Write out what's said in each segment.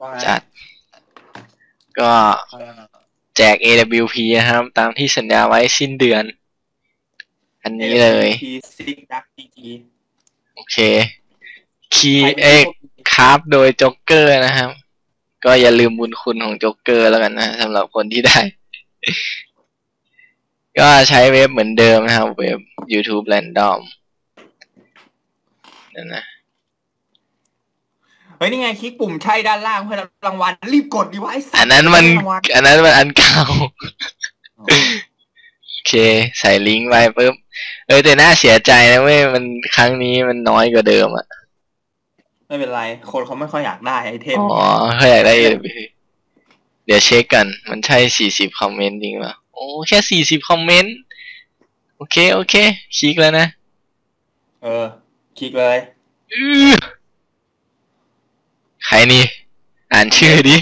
ว่าไงจัด ก็แจก AWP นะครับ ตามที่สัญญาไว้สิ้นเดือน อันนี้เลย ทีซิกดักจีจีโอเค คีย์เอ็กคราฟโดยจ็อกเกอร์นะครับ ก็อย่าลืมบุญคุณของจ็อกเกอร์แล้วกันนะสำหรับคนที่ได้ ก็ใช้เว็บเหมือนเดิมนะครับ เว็บ YouTube Random นั่นนะ เฮ้ยนี่ไงคลิกปุ่มใช่ด้านล่างเพื่อรับรางวัลรีบกดดีไว้สัตว์อันนั้นมัน ได้รางวัลอันนั้นมันอันเก่า โอเค ใส่ลิงก์ไปปุ๊บเอ้ยแต่น่าเสียใจนะเว้ยมันครั้งนี้มันน้อยกว่าเดิมอะไม่เป็นไร คนเขาไม่ค่อยอยากได้ไอเทม อ๋อเขาอยากได้ AWP เดี๋ยวเช็คกัน มันใช่สี่สิบคอมเมนต์จริงป่ะโอ้แค่สี่สิบคอมเมนต์โอเคโอเคคลิกแล้วนะ เออ คลิกเลย อื้อ ใครนี่ อ่านชื่อดิ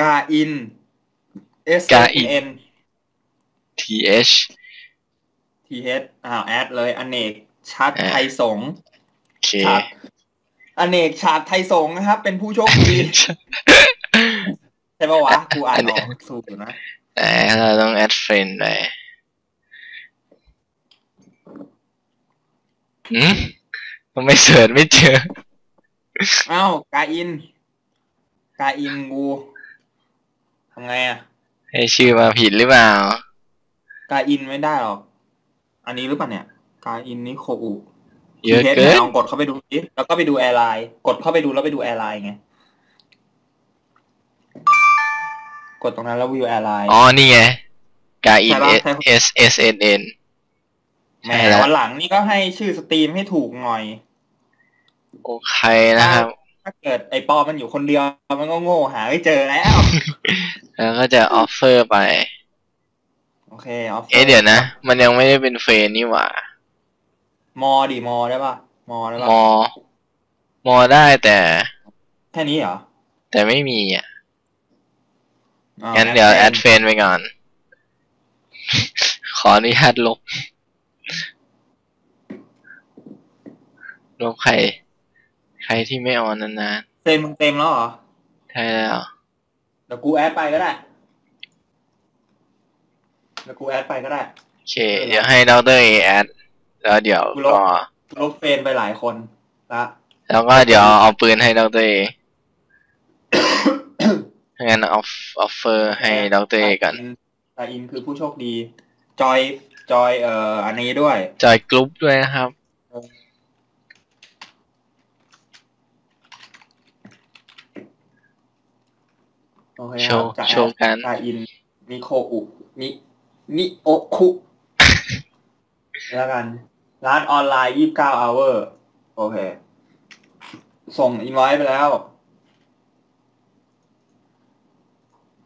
กาอิน S กาอิน N T H T H อ้าวแอดเลย อเนกชัดอ่าไทยสงฆ์โอเคฉาดอเนกชาดไทยสงฆ์นะครับ เป็นผู้โชคดีใช่ปะวะกูอ่านออกถูกอยู่นะแต่เราต้องแอดเฟรนไปหืมทำไมเสิร์ชไม่เจอ เอ้ากาอิน กาอินกูทำไงอะให้ชื่อมาผิดหรือเปล่า กาอินไม่ได้หรอก อันนี้หรือเปล่าเนี่ย กาอินนี่โคอุเยอะทีเกินลองกดเข้าไปดูดิแล้วก็ไปดูแอร์ไลน์ กดเข้าไปดูแล้วไปดูแอร์ไลน์ไง กดตรงนั้นแล้ววิวแอร์ไลน์ อ๋อ นี่ไง กาอินใช่ปะใช่ปะ S S N N แหมใช่แล้ววันหลังนี่ก็ให้ชื่อสตรีมให้ถูกหน่อย โอเคนะครับ ถ้าเกิดไอปอมันอยู่คนเดียว มันก็โง่หาไม่เจอแล้ว แล้วก็จะออฟเฟอร์ไป โอเคออฟเอ๊ะเดี๋ยวนะ มันยังไม่ได้เป็นเฟรนนี่หว่า มอดิมอได้ปะมอได้มปะอมอได้แต่ แค่นี้เหรอ แต่ไม่มีอะอ๋องั้นเดี๋ยวแอดฟเฟรนไปก่อน ขออนุญาตลบลบใครใครที่ไม่ออนนานเต็มมึงเต็มแล้วเหรอๆใช่แล้ว เดี๋ยวกูแอดไปก็ได้ เดี๋ยวกูแอดไปก็ได้ โอเค เดี๋ยวให้ดรเอแอด แล้วเดี๋ยวกูลบก็ลบเฟรนไปหลายคนละแล้วก็เดี๋ยวเอาปืนให้ดรเองั้นออฟออฟเฟอร์ให้ดรเอกันตาอินคือผู้โชคดี จอย จอยเอ่ออันนี้ด้วย จอยกรุ๊ปด้วยนะครับ โอเคโชครับว์จะแอดโชว์กันตาอินนิโคอุนินิโอคุแล้วกัน ร้านออนไลน์ยี่สิบเก้า hour โอเค ส่งอินไว้ไปแล้ว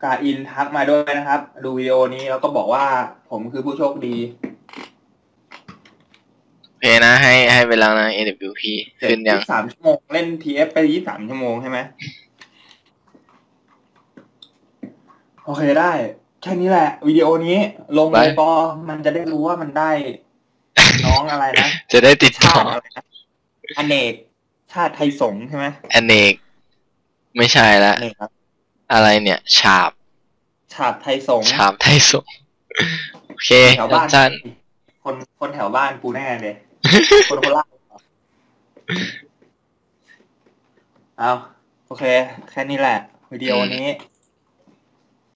กาอินทักมาด้วยนะครับ ดูวิดีโอนี้แล้วก็บอกว่าผมคือผู้โชคดีโอเคนะให้ให้ไปแล้วนะ AWP เจ็ดขึ้นยังยี่สามชั่วโมง เล่น TF ไปยี่สามชั่วโมงใช่ไหม โอเคได้ แค่นี้แหละ วิดีโอนี้ ลงไปเลยปอมันจะได้รู้ว่ามันได้ น้องอะไรนะ จะได้ติดต่ชาอติอะไรนะอเนก ชาติไทยสงฆ์ใช่ไหมอเนก ไม่ใช่ละอเนกครับอะไรเนี่ย ฉาบชาติไทยสงฆ์ฉาบไทยสงฆ์โอเคแถวบ้านสั้นคนคนแถวบ้านกูแน่เลย คนโคราชเหรอเอาโอเค แค่นี้แหละ วิดีโอนี้